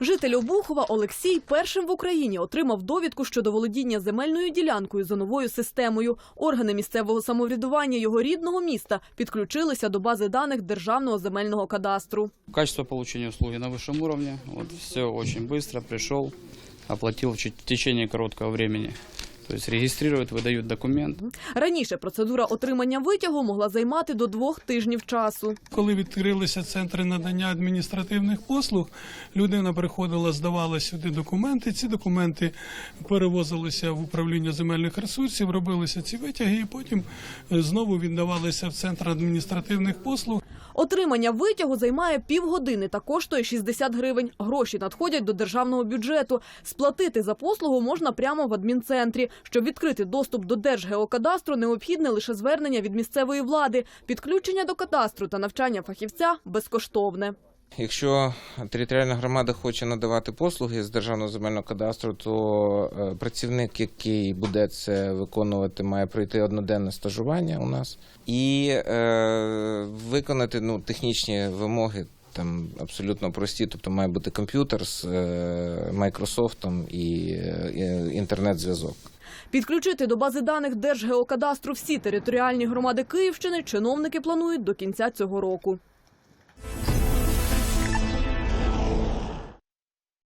Житель Обухова Олексій першим в Україні отримав довідку щодо володіння земельною ділянкою за новою системою. Органи місцевого самоврядування його рідного міста підключилися до бази даних Державного земельного кадастру. Качество получения услуги на высшем уровне. Вот все очень быстро. Пришел, оплатил в чет- в течение короткого времени. То есть регистрируют, выдают документ. Раніше процедура отримання витягу могла займати до двох тижнів часу. Коли відкрилися центри надання адміністративних послуг, людина приходила, здавала сюди документи. Ці документи перевозилися в управління земельних ресурсів, робилися ці витяги, і потім е, знову віддавалися в центр адміністративних послуг. Отримання витягу займає півгодини та коштує 60 гривень. Гроші надходять до державного бюджету. Сплатити за послугу можна прямо в адмінцентрі. Щоб відкрити доступ до Держгеокадастру, необхідне лише звернення від місцевої влади. Підключення до кадастру та навчання фахівця безкоштовне. Якщо територіальна громада хоче надавати послуги з державного земельного кадастру, то е, працівник, який буде це виконувати, має пройти одноденне стажування у нас і е, виконати ну, технічні вимоги. Там абсолютно прості, тобто має бути комп'ютер з е, Майкрософтом і е, інтернет-зв'язок. Підключити до бази даних Держгеокадастру всі територіальні громади Київщини чиновники планують до кінця цього року.